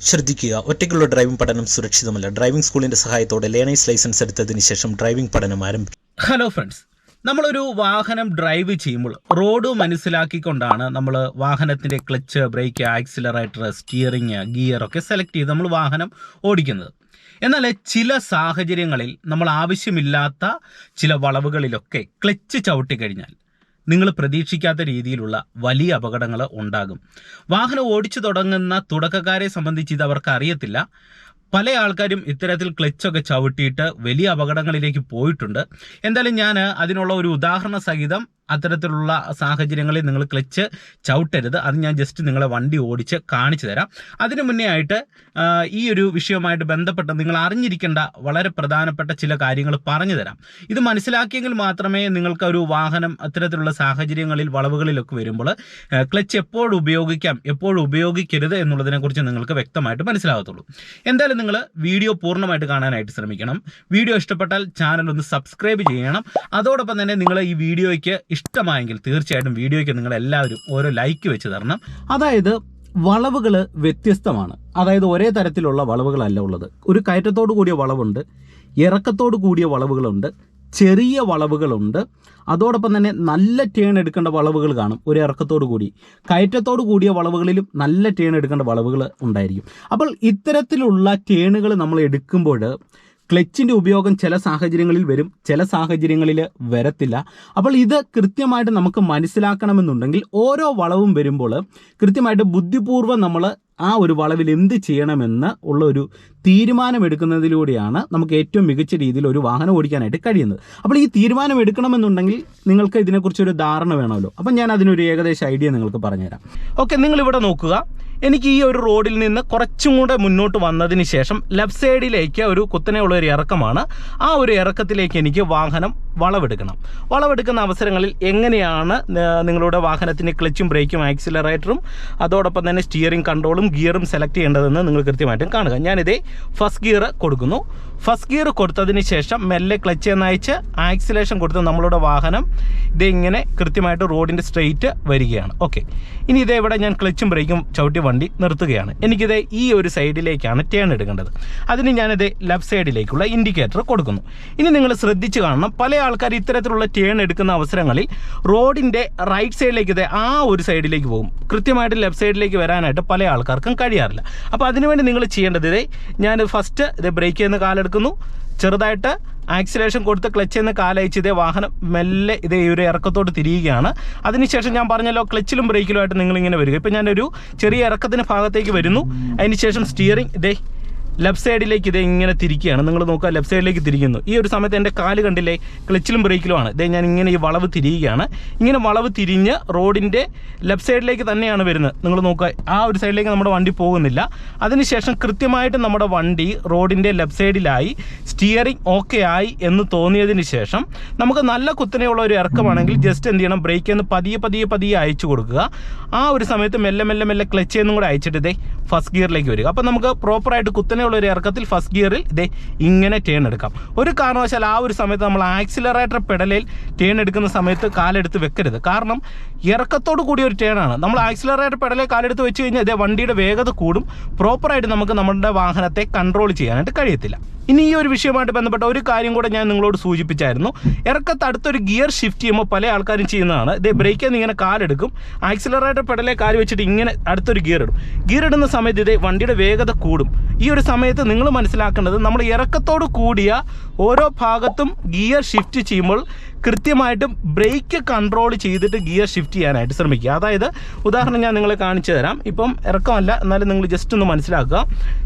ശ്രദ്ധിക്കുക. ഒറ്റയ്ക്കുള്ള ഡ്രൈവിംഗ് പഠനം സുരക്ഷിതമല്ല. ഡ്രൈവിംഗ് സ്കൂളിന്റെ സഹായത്തോടെ ലേണേഴ്സ് ലൈസൻസ് എടുത്തതിന് ശേഷം ഡ്രൈവിംഗ് പഠനം ആരംഭിക്കും ഹലോ ഫ്രണ്ട്സ് നമ്മളൊരു വാഹനം ഡ്രൈവ് ചെയ്യുമ്പോൾ റോഡ് മനസ്സിലാക്കിക്കൊണ്ടാണ് നമ്മൾ വാഹനത്തിന്റെ clutch brake accelerator steering gear ഒക്കെ സെലക്ട് ചെയ്ത് നമ്മൾ വാഹനം ഓടിക്കുന്നത്. എന്നാൽ ചില സാഹചര്യങ്ങളിൽ നമ്മൾ ആവശ്യമില്ലാത്ത ചില വളവുകളിലൊക്കെ ക്ലച്ച് ചവിട്ടിക്കഴിഞ്ഞാൽ നിങ്ങൾ പ്രതീക്ഷിക്കാത്ത രീതിയിലുള്ള വലിയ അപകടങ്ങൾ ഉണ്ടാകും. വാഹനം ഓടിച്ചു തുടങ്ങുന്ന തുടക്കക്കാരെ സംബന്ധിച്ച് ഇത് അവർക്ക് അറിയത്തില്ല. പല ആൾക്കാരും ഇത്തരത്തിൽ ക്ലച്ചൊക്കെ ചവിട്ടിയിട്ട് വലിയ അപകടങ്ങളിലേക്ക് പോയിട്ടുണ്ട്. എന്തായാലും ഞാൻ അതിനുള്ള ഒരു ഉദാഹരണ സഹിതം അത്തരത്തിലുള്ള സാഹചര്യങ്ങളിൽ നിങ്ങൾ ക്ലച്ച് ചവിട്ടരുത്. അത് ഞാൻ ജസ്റ്റ് നിങ്ങളെ വണ്ടി ഓടിച്ച് കാണിച്ചു തരാം. അതിനു മുന്നേ ആയിട്ട് ഈ ഒരു വിഷയവുമായിട്ട് ബന്ധപ്പെട്ട് നിങ്ങൾ അറിഞ്ഞിരിക്കേണ്ട വളരെ പ്രധാനപ്പെട്ട ചില കാര്യങ്ങൾ പറഞ്ഞു തരാം. ഇത് മനസ്സിലാക്കിയെങ്കിൽ മാത്രമേ നിങ്ങൾക്ക് ഒരു വാഹനം അത്തരത്തിലുള്ള സാഹചര്യങ്ങളിൽ വളവുകളിലൊക്കെ വരുമ്പോൾ ക്ലച്ച് എപ്പോൾ ഉപയോഗിക്കാം എപ്പോൾ ഉപയോഗിക്കരുത് എന്നുള്ളതിനെക്കുറിച്ച് നിങ്ങൾക്ക് വ്യക്തമായിട്ട് മനസ്സിലാകത്തുള്ളൂ. എന്തായാലും നിങ്ങൾ വീഡിയോ പൂർണമായിട്ട് കാണാനായിട്ട് ശ്രമിക്കണം. വീഡിയോ ഇഷ്ടപ്പെട്ടാൽ ചാനൽ ഒന്ന് സബ്സ്ക്രൈബ് ചെയ്യണം. അതോടൊപ്പം തന്നെ നിങ്ങൾ ഈ വീഡിയോയ്ക്ക് ഇഷ്ടമായെങ്കിൽ തീർച്ചയായിട്ടും വീഡിയോയ്ക്ക് നിങ്ങൾ എല്ലാവരും ഓരോ ലൈക്ക് വെച്ച് തരണം. അതായത് വളവുകൾ വ്യത്യസ്തമാണ്. അതായത് ഒരേ തരത്തിലുള്ള വളവുകളല്ല ഉള്ളത്. ഒരു കയറ്റത്തോട് കൂടിയ വളവുണ്ട് ഇറക്കത്തോട് കൂടിയ വളവുകളുണ്ട് ചെറിയ വളവുകളുണ്ട്. അതോടൊപ്പം തന്നെ നല്ല ടേൺ എടുക്കേണ്ട വളവുകൾ കാണും ഒരു ഇറക്കത്തോട് കൂടി. കയറ്റത്തോട് കൂടിയ വളവുകളിലും നല്ല ടേൺ എടുക്കേണ്ട വളവുകൾ ഉണ്ടായിരിക്കും. അപ്പോൾ ഇത്തരത്തിലുള്ള ടേണുകൾ നമ്മൾ എടുക്കുമ്പോൾ ക്ലച്ചിന്റെ ഉപയോഗം ചില സാഹചര്യങ്ങളിൽ വരും ചില സാഹചര്യങ്ങളിൽ വരത്തില്ല. അപ്പോൾ ഇത് കൃത്യമായിട്ട് നമുക്ക് മനസ്സിലാക്കണമെന്നുണ്ടെങ്കിൽ ഓരോ വളവും വരുമ്പോൾ കൃത്യമായിട്ട് ബുദ്ധിപൂർവം നമ്മൾ ആ ഒരു വളവിൽ എന്ത് ചെയ്യണമെന്ന് ഉള്ള ഒരു തീരുമാനമെടുക്കുന്നതിലൂടെയാണ് നമുക്ക് ഏറ്റവും മികച്ച രീതിയിൽ ഒരു വാഹനം ഓടിക്കാനായിട്ട് കഴിയുന്നത്. അപ്പോൾ ഈ തീരുമാനം എടുക്കണമെന്നുണ്ടെങ്കിൽ നിങ്ങൾക്ക് ഇതിനെക്കുറിച്ചൊരു ധാരണ വേണമല്ലോ. അപ്പം ഞാൻ അതിനൊരു ഏകദേശം ഐഡിയ നിങ്ങൾക്ക് പറഞ്ഞുതരാം. ഓക്കെ നിങ്ങളിവിടെ നോക്കുക. എനിക്ക് ഈ ഒരു റോഡിൽ നിന്ന് കുറച്ചും കൂടെ മുന്നോട്ട് വന്നതിന് ശേഷം ലെഫ്റ്റ് സൈഡിലേക്ക് ഒരു കുത്തനെയുള്ള ഒരു ഇറക്കമാണ്. ആ ഒരു ഇറക്കത്തിലേക്ക് എനിക്ക് വാഹനം വളവെടുക്കണം. വളവെടുക്കുന്ന അവസരങ്ങളിൽ എങ്ങനെയാണ് നിങ്ങളുടെ വാഹനത്തിന് ക്ലച്ചും ബ്രേക്കും ആക്സിലറേറ്ററും അതോടൊപ്പം തന്നെ സ്റ്റിയറിംഗ് കൺട്രോളും ഗിയറും സെലക്ട് ചെയ്യേണ്ടതെന്ന് നിങ്ങൾ കൃത്യമായിട്ടും കാണുക. ഞാനിതേ ഫസ്റ്റ് ഗിയർ കൊടുക്കുന്നു. ഫസ്റ്റ് ഗിയർ കൊടുത്തതിന് ശേഷം മെല്ലെ ക്ലച്ച് എന്നയച്ച് ആക്സിലേഷൻ കൊടുത്ത് നമ്മളുടെ വാഹനം. ഇതിങ്ങനെ കൃത്യമായിട്ട് റോഡിന്റെ സ്ട്രെയിറ്റ് വരികയാണ്. ഓക്കെ ഇനി ഇതേ ഇവിടെ ഞാൻ ക്ലച്ചും ബ്രേക്കും ചവിട്ടി വണ്ടി നിർത്തുകയാണ്. എനിക്കിത് ഈ ഒരു സൈഡിലേക്കാണ് ടേൺ എടുക്കേണ്ടത്. അതിന് ഞാനിത് ലെഫ്റ്റ് സൈഡിലേക്കുള്ള ഇൻഡിക്കേറ്റർ കൊടുക്കുന്നു. ഇനി നിങ്ങൾ ശ്രദ്ധിച്ച് കാണണം. പല ആൾക്കാർ ഇത്തരത്തിലുള്ള ടേൺ എടുക്കുന്ന അവസരങ്ങളിൽ റോഡിന്റെ റൈറ്റ് സൈഡിലേക്ക് ഇത് ആ ഒരു സൈഡിലേക്ക് പോകും. കൃത്യമായിട്ട് ലെഫ്റ്റ് സൈഡിലേക്ക് വരാനായിട്ട് പല ആൾക്കാർക്കും കഴിയാറില്ല. അപ്പോൾ അതിനുവേണ്ടി നിങ്ങൾ ചെയ്യേണ്ടത് ഇതേ ഞാൻ ഫസ്റ്റ് ഇത് ബ്രേക്ക് ചെയ്യുന്ന കാലെടുക്കുന്നു ചെറുതായിട്ട് ആക്സിലേഷൻ കൊടുത്ത് ക്ലച്ച് നിന്ന് കാലയച്ച് ഇതേ വാഹനം മെല്ലെ ഇതേ ഒരു ഇറക്കത്തോട്ട് തിരിയുകയാണ്. അതിനുശേഷം ഞാൻ പറഞ്ഞല്ലോ ക്ലച്ചിലും ബ്രേക്കിലുമായിട്ട് നിങ്ങളിങ്ങനെ വരിക. ഇപ്പം ഞാനൊരു ചെറിയ ഇറക്കത്തിന് ഭാഗത്തേക്ക് വരുന്നു. അതിനുശേഷം സ്റ്റിയറിംഗ് ഇതേ ലെഫ്റ്റ് സൈഡിലേക്ക് ഇത് ഇങ്ങനെ തിരിക്കുകയാണ്. നിങ്ങൾ നോക്കുക ലെഫ്റ്റ് സൈഡിലേക്ക് തിരിക്കുന്നു. ഈ ഒരു സമയത്ത് എന്റെ കാൽ കണ്ടില്ലേ ക്ലച്ചിലും ബ്രേക്കിലുമാണ്. ഇതേ ഞാൻ ഇങ്ങനെ ഈ വളവ് തിരിയുകയാണ്. ഇങ്ങനെ വളവ് തിരിഞ്ഞ് റോഡിന്റെ ലെഫ്റ്റ് സൈഡിലേക്ക് തന്നെയാണ് വരുന്നത്. നിങ്ങൾ നോക്കുക ആ ഒരു സൈഡിലേക്ക് നമ്മുടെ വണ്ടി പോകുന്നില്ല. അതിനുശേഷം കൃത്യമായിട്ട് നമ്മുടെ വണ്ടി റോഡിന്റെ ലെഫ്റ്റ് സൈഡിലായി സ്റ്റിയറിംഗ് ഓക്കെ ആയി എന്ന് തോന്നിയതിന് ശേഷം നമുക്ക് നല്ല കുത്തനെയുള്ള ഒരു ഇറക്കമാണെങ്കിൽ ജസ്റ്റ് എന്ത് ചെയ്യണം? ബ്രേക്ക് എന്ന് പതിയെ പതിയെ പതിയെ അയച്ചു കൊടുക്കുക. ആ ഒരു സമയത്ത് മെല്ലെ മെല്ലെ മെല്ലെ ക്ലച്ച് എന്നും കൂടെ അയച്ചിട്ട് ഇതേ ഫസ്റ്റ് ഗിയറിലേക്ക് വരിക. അപ്പോൾ നമുക്ക് പ്രോപ്പറായിട്ട് കുത്തനെയുള്ള ഒരു ഇറക്കത്തിൽ ഫസ്റ്റ് ഗിയറിൽ ഇതേ ഇങ്ങനെ ടേൺ എടുക്കാം. ഒരു കാരണവശാൽ ആ ഒരു സമയത്ത് നമ്മൾ ആക്സിലറേറ്റർ പെടലിൽ ടേൺ എടുക്കുന്ന സമയത്ത് കാലെടുത്ത് വെക്കരുത്. കാരണം ഇറക്കത്തോട് കൂടി ഒരു ടേണാണ് ആണ്. നമ്മൾ ആക്സിലറേറ്റർ പെഡലിൽ കാലെടുത്ത് വെച്ച് കഴിഞ്ഞാൽ ഇതേ വണ്ടിയുടെ വേഗത കൂടും. പ്രോപ്പറായിട്ട് നമുക്ക് നമ്മുടെ വാഹനത്തെ കൺട്രോൾ ചെയ്യാനായിട്ട് കഴിയത്തില്ല. ഇനി ഈ ഒരു വിഷയമായിട്ട് ബന്ധപ്പെട്ട ഒരു കാര്യം കൂടെ ഞാൻ നിങ്ങളോട് സൂചിപ്പിച്ചായിരുന്നു. ഇറക്കത്ത് അടുത്തൊരു ഗിയർ ഷിഫ്റ്റ് ചെയ്യുമ്പോൾ പല ആൾക്കാരും ചെയ്യുന്നതാണ്. ഇതേ ബ്രേക്കിൽ നിന്ന് ഇങ്ങനെ കാലെടുക്കും. ആക്സിലറേറ്റർ പെടലെ കാൽ വെച്ചിട്ട് ഇങ്ങനെ അടുത്തൊരു ഗിയർ ഇടും. ഗിയർ ഇടുന്ന സമയത്ത് ഇതേ വണ്ടിയുടെ വേഗത കൂടും. ഈ ഒരു സമയത്ത് നിങ്ങൾ മനസ്സിലാക്കേണ്ടത് നമ്മൾ ഇറക്കത്തോട് കൂടിയ ഓരോ ഭാഗത്തും ഗിയർ ഷിഫ്റ്റ് ചെയ്യുമ്പോൾ കൃത്യമായിട്ടും ബ്രേക്ക് കൺട്രോൾ ചെയ്തിട്ട് ഗിയർ ഷിഫ്റ്റ് ചെയ്യാനായിട്ട് ശ്രമിക്കുക. അതായത് ഉദാഹരണം ഞാൻ നിങ്ങളെ കാണിച്ചു തരാം. ഇപ്പം ഇറക്കമല്ല എന്നാലും നിങ്ങൾ ജസ്റ്റ് ഒന്ന് മനസ്സിലാക്കുക.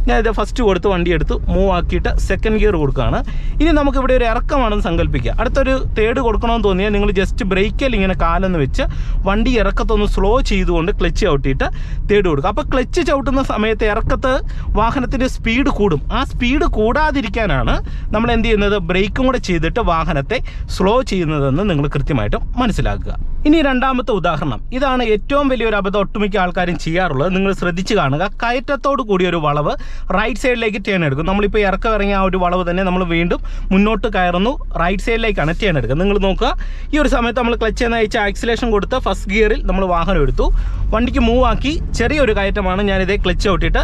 ഞാൻ ഇത് ഫസ്റ്റ് കൊടുത്ത് വണ്ടി എടുത്ത് മൂവ് ആക്കിയിട്ട് സെക്കൻഡ് ഗിയർ കൊടുക്കുകയാണ്. ഇനി നമുക്ക് ഇവിടെ ഒരു ഇറക്കമാണെന്ന് സങ്കല്പിക്കുക അടുത്തൊരു തേർഡ് കൊടുക്കണമെന്ന് തോന്നിയാൽ നിങ്ങൾ ജസ്റ്റ് ബ്രേക്കിൽ ഇങ്ങനെ കാലെന്ന് വെച്ച് വണ്ടി ഇറക്കത്തൊന്ന് സ്ലോ ചെയ്തുകൊണ്ട് ക്ലച്ച് ചവിട്ടിയിട്ട് തേർഡ് കൊടുക്കുക. അപ്പോൾ ക്ലച്ച് ചവിട്ടുന്ന സമയത്ത് ഇറക്കത്ത് വാഹനത്തിന്റെ സ്പീഡ് കൂടും. ആ സ്പീഡ് കൂടാതിരിക്കാനാണ് നമ്മൾ എന്ത് ചെയ്യുന്നത്? ബ്രേക്കും കൂടെ ചെയ്തിട്ട് വാഹനത്തെ സ്ലോ ചെയ്യുന്നത് ചെയ്യുന്നതെന്ന് നിങ്ങൾ കൃത്യമായിട്ട് മനസ്സിലാക്കുക. ഇനി രണ്ടാമത്തെ ഉദാഹരണം. ഇതാണ് ഏറ്റവും വലിയൊരു അബദ്ധം ഒട്ടുമിക്ക ആൾക്കാരും ചെയ്യാറുള്ളത്. നിങ്ങൾ ശ്രദ്ധിച്ചു കാണുക. കയറ്റത്തോട് കൂടി ഒരു വളവ് റൈറ്റ് സൈഡിലേക്ക് ടേൺ എടുക്കും. നമ്മളിപ്പോൾ ഇറക്കം ഇറങ്ങിയ ആ ഒരു വളവ് തന്നെ നമ്മൾ വീണ്ടും മുന്നോട്ട് കയറുന്നു. റൈറ്റ് സൈഡിലേക്കാണ് ടേൺ എടുക്കുക. നിങ്ങൾ നോക്കുക. ഈ ഒരു സമയത്ത് നമ്മൾ ക്ലച്ച് എന്ന് അയച്ച ആക്സിലേഷൻ കൊടുത്ത് ഫസ്റ്റ് ഗിയറിൽ നമ്മൾ വാഹനം എടുത്തു. വണ്ടിക്ക് മൂവ് ആക്കി ചെറിയൊരു കയറ്റമാണ് ഞാനിതേ ക്ലച്ച് ഔട്ടിട്ട്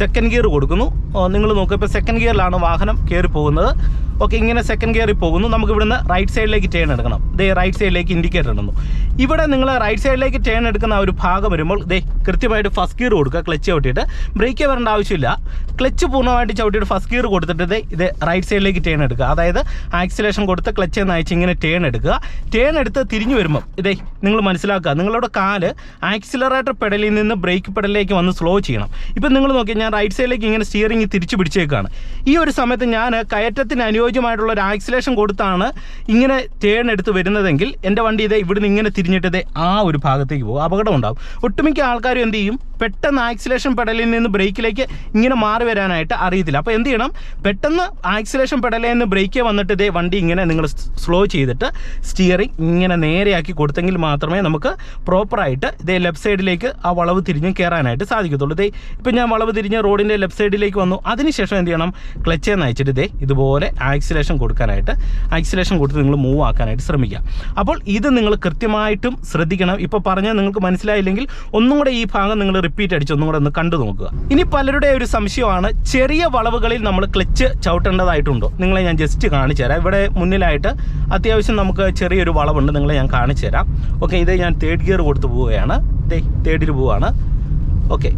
സെക്കൻഡ് ഗിയർ കൊടുക്കുന്നു. നിങ്ങൾ നോക്കുക. ഇപ്പോൾ സെക്കൻഡ് ഗിയറിലാണ് വാഹനം കയറി പോകുന്നത്. ഓക്കെ ഇങ്ങനെ സെക്കൻഡ് ഗിയറിൽ പോകുന്നു. നമുക്ക് ഇവിടുന്ന് റൈറ്റ് സൈഡിലേക്ക് ടേൺ എടുക്കണം. ദേ റൈറ്റ് സൈഡിലേക്ക് ഇൻഡിക്കേറ്റർ ഇടുന്നു. ഇവിടെ നിങ്ങൾ റൈറ്റ് സൈഡിലേക്ക് ടേൺ എടുക്കുന്ന ആ ഒരു ഭാഗം വരുമ്പോൾ ദേ കൃത്യമായിട്ട് ഫസ്റ്റ് ഗിയർ കൊടുക്കുക ക്ലച്ച് ചവിട്ടിയിട്ട്. ബ്രേക്ക് വരേണ്ട ആവശ്യമില്ല. ക്ലച്ച് പൂർണമായിട്ട് ചവിട്ടിയിട്ട് ഫസ്റ്റ് ഗിയർ കൊടുത്തിട്ട് ഇത് റൈറ്റ് സൈഡിലേക്ക് ടേൺ എടുക്കുക. അതായത് ആക്സിലേഷൻ കൊടുത്ത് ക്ലച്ച് നയിച്ച് ഇങ്ങനെ ടേൺ എടുക്കുക. ടേൺ എടുത്ത് തിരിഞ്ഞു വരുമ്പോൾ ഇതേ നിങ്ങൾ മനസ്സിലാക്കുക. നിങ്ങളുടെ കാൽ ആക്സിലറേറ്റർ പെഡലിൽ നിന്ന് ബ്രേക്ക് പെഡലിലേക്ക് വന്ന് സ്ലോ ചെയ്യണം. ഇപ്പം നിങ്ങൾ നോക്കി ഞാൻ റൈറ്റ് സൈഡിലേക്ക് ഇങ്ങനെ സ്റ്റിയറിംഗ് തിരിച്ചു പിടിച്ചേക്കാണ്. ഈ ഒരു സമയത്ത് ഞാൻ കയറ്റത്തിന് അനുയോജ്യമായിട്ടുള്ള ഒരു ആക്സിലേഷൻ കൊടുത്താണ് ഇങ്ങനെ ടേൺ എടുത്ത് വരുന്നതെങ്കിൽ എന്റെ വണ്ടി ഇതേ ഇവിടുന്ന് ഇങ്ങനെ തിരിഞ്ഞിട്ട് ആ ഒരു ഭാഗത്തേക്ക് പോകും. അപകടം ഉണ്ടാകും ഒട്ടുമിക്ക ആൾക്കാരും എന്ത് ചെയ്യും? പെട്ടെന്ന് ആക്സിലേഷൻ പെടലിൽ നിന്ന് ബ്രേക്കിലേക്ക് ഇങ്ങനെ മാറി വരാനായിട്ട് അറിയത്തില്ല. അപ്പോൾ എന്ത് ചെയ്യണം? പെട്ടെന്ന് ആക്സിലേഷൻ പെടലിൽ നിന്ന് ബ്രേക്ക് വന്നിട്ട് ഇതേ വണ്ടി ഇങ്ങനെ നിങ്ങൾ സ്ലോ ചെയ്തിട്ട് സ്റ്റിയറിംഗ് ഇങ്ങനെ നേരെയാക്കി കൊടുത്തെങ്കിൽ മാത്രമേ നമുക്ക് പ്രോപ്പറായിട്ട് ഇതേ ലെഫ്റ്റ് സൈഡിലേക്ക് ആ വളവ് തിരിഞ്ഞ് കയറാനായിട്ട് സാധിക്കത്തുള്ളൂ. ഇതേ ഇപ്പം ഞാൻ വളവ് തിരിഞ്ഞ് റോഡിന്റെ ലെഫ്റ്റ് സൈഡിലേക്ക് വന്നു. അതിനുശേഷം എന്ത് ചെയ്യണം? ക്ലച്ച് നയിച്ചിട്ട് ഇതേ ഇതുപോലെ ആക്സിലേഷൻ കൊടുക്കാനായിട്ട് ആക്സിലേഷൻ കൊടുത്ത് നിങ്ങൾ മൂവ് ആക്കാനായിട്ട് ശ്രമിക്കുക. അപ്പോൾ ഇത് നിങ്ങൾ കൃത്യമായിട്ടും ശ്രദ്ധിക്കണം. ഇപ്പോൾ പറഞ്ഞാൽ നിങ്ങൾക്ക് മനസ്സിലായില്ലെങ്കിൽ ഒന്നും കൂടെ ഈ ഭാഗം നിങ്ങൾ റിപ്പീറ്റ് അടിച്ച് ഒന്നും കൂടെ ഒന്ന് കണ്ടു നോക്കുക. ഇനി പലരുടെ ഒരു സംശയമാണ് ചെറിയ വളവുകളിൽ നമ്മൾ ക്ലച്ച് ചവിട്ടേണ്ടതായിട്ടുണ്ടോ? നിങ്ങളെ ഞാൻ ജസ്റ്റ് കാണിച്ചു തരാം. ഇവിടെ മുന്നിലായിട്ട് അത്യാവശ്യം നമുക്ക് ചെറിയൊരു വളവുണ്ട് നിങ്ങളെ ഞാൻ കാണിച്ചു തരാം. ഓക്കെ ഇത് ഞാൻ തേർഡ് ഗിയർ കൊടുത്ത് പോവുകയാണ്. തേർഡിൽ പോവുകയാണ് ഓക്കെ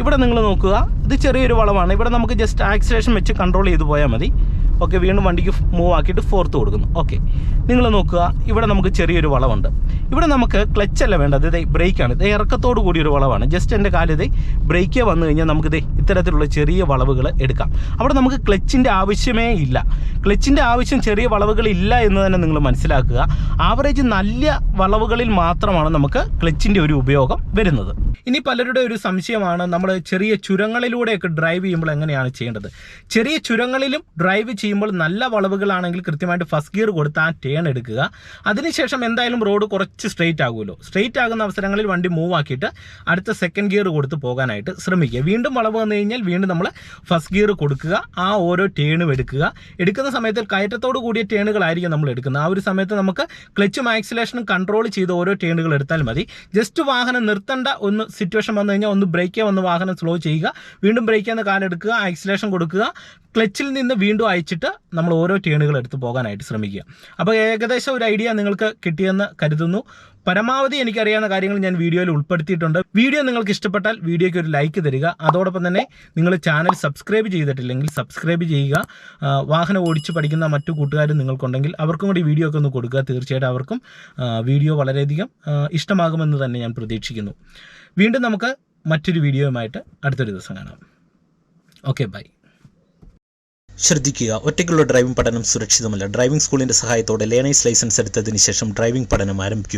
ഇവിടെ നിങ്ങൾ നോക്കുക. ഇത് ചെറിയൊരു വളവാണ്. ഇവിടെ നമുക്ക് ജസ്റ്റ് ആക്സിലേഷൻ വെച്ച് കൺട്രോൾ ചെയ്ത് പോയാൽ മതി. ഓക്കെ വീണ്ടും വണ്ടിക്ക് മൂവ് ആക്കിയിട്ട് ഫോർത്ത് കൊടുക്കുന്നു. ഓക്കെ നിങ്ങൾ നോക്കുക ഇവിടെ നമുക്ക് ചെറിയൊരു വളവുണ്ട്. ഇവിടെ നമുക്ക് ക്ലച്ച് അല്ല വേണ്ടത്. ഇതേ ബ്രേക്കാണ് ഇത് ഇറക്കത്തോടു കൂടി ഒരു വളവാണ് ജസ്റ്റ് എന്റെ ബ്രേക്ക് ബ്രേക്കേ വന്നു കഴിഞ്ഞാൽ നമുക്ക് ഇതേ ഇത്തരത്തിലുള്ള ചെറിയ വളവുകൾ എടുക്കാം. അവിടെ നമുക്ക് ക്ലച്ചിന്റെ ആവശ്യമേ ഇല്ല. ക്ലച്ചിന്റെ ആവശ്യം ചെറിയ വളവുകൾ ഇല്ല എന്ന് തന്നെ നിങ്ങൾ മനസ്സിലാക്കുക. ആവറേജ് നല്ല വളവുകളിൽ മാത്രമാണ് നമുക്ക് ക്ലച്ചിന്റെ ഒരു ഉപയോഗം വരുന്നത്. ഇനി പലരുടെ ഒരു സംശയമാണ് നമ്മൾ ചെറിയ ചുരങ്ങളിലൂടെയൊക്കെ ഡ്രൈവ് ചെയ്യുമ്പോൾ എങ്ങനെയാണ് ചെയ്യേണ്ടത്? ചെറിയ ചുരങ്ങളിലും ഡ്രൈവ് ചെയ്യുമ്പോൾ നല്ല വളവുകളാണെങ്കിൽ കൃത്യമായിട്ട് ഫസ്റ്റ് ഗിയർ കൊടുത്ത് ആ ടേൺ എടുക്കുക. അതിനുശേഷം എന്തായാലും റോഡ് കുറച്ച് സ്ട്രെയിറ്റ് ആകുമല്ലോ. സ്ട്രെയിറ്റ് ആകുന്ന അവസരങ്ങളിൽ വണ്ടി മൂവ് ആക്കിയിട്ട് അടുത്ത സെക്കൻഡ് ഗിയർ കൊടുത്ത് പോകാനായിട്ട് ശ്രമിക്കുക. വീണ്ടും വളവ് വന്നു കഴിഞ്ഞാൽ വീണ്ടും നമ്മൾ ഫസ്റ്റ് ഗിയർ കൊടുക്കുക. ആ ഓരോ ടേണും എടുക്കുക. എടുക്കുന്ന സമയത്ത് കയറ്റത്തോട് കൂടിയ ടേണുകളായിരിക്കും നമ്മൾ എടുക്കുന്നത്. ആ ഒരു സമയത്ത് നമുക്ക് ക്ലച്ചും ആക്സിലേഷനും കൺട്രോൾ ചെയ്ത് ഓരോ ടേണുകൾ എടുത്താൽ മതി. ജസ്റ്റ് വാഹനം നിർത്തേണ്ട ഒന്ന് സിറ്റുവേഷൻ വന്നു കഴിഞ്ഞാൽ ഒന്ന് ബ്രേക്കേ വന്ന് വാഹനം സ്ലോ ചെയ്യുക. വീണ്ടും ബ്രേക്ക് എന്ന കാലെടുക്കുക ആക്സിലേഷൻ കൊടുക്കുക. ക്ലച്ചിൽ നിന്ന് വീണ്ടും അയച്ചിട്ട് നമ്മൾ ഓരോ ടേണുകൾ എടുത്ത് പോകാനായിട്ട് ശ്രമിക്കുക. അപ്പോൾ ഏകദേശം ഒരു ഐഡിയ നിങ്ങൾക്ക് കിട്ടിയെന്ന് കരുതുന്നു. പരമാവധി എനിക്കറിയാവുന്ന കാര്യങ്ങൾ ഞാൻ വീഡിയോയിൽ ഉൾപ്പെടുത്തിയിട്ടുണ്ട്. വീഡിയോ നിങ്ങൾക്ക് ഇഷ്ടപ്പെട്ടാൽ വീഡിയോയ്ക്ക് ഒരു ലൈക്ക് തരിക. അതോടൊപ്പം തന്നെ നിങ്ങൾ ചാനൽ സബ്സ്ക്രൈബ് ചെയ്തിട്ടില്ലെങ്കിൽ സബ്സ്ക്രൈബ് ചെയ്യുക. വാഹനം ഓടിച്ച് പഠിക്കുന്ന മറ്റു കൂട്ടുകാരും നിങ്ങൾക്കുണ്ടെങ്കിൽ അവർക്കും കൂടി വീഡിയോ ഒക്കെ ഒന്ന് കൊടുക്കുക. തീർച്ചയായിട്ടും അവർക്കും വീഡിയോ വളരെയധികം ഇഷ്ടമാകുമെന്ന് തന്നെ ഞാൻ പ്രതീക്ഷിക്കുന്നു. വീണ്ടും നമുക്ക് മറ്റൊരു വീഡിയോയുമായിട്ട് അടുത്തൊരു ദിവസം കാണാം. ഓക്കെ ബൈ ശ്രദ്ധിക്കുക ഒറ്റയ്ക്കുള്ള ഡ്രൈവിംഗ് പഠനം സുരക്ഷിതമല്ല. ഡ്രൈവിംഗ് സ്കൂളിന്റെ സഹായത്തോടെ ലേണേഴ്സ് ലൈസൻസ് എടുത്തതിന് ശേഷം ഡ്രൈവിംഗ് പഠനം ആരംഭിക്കുക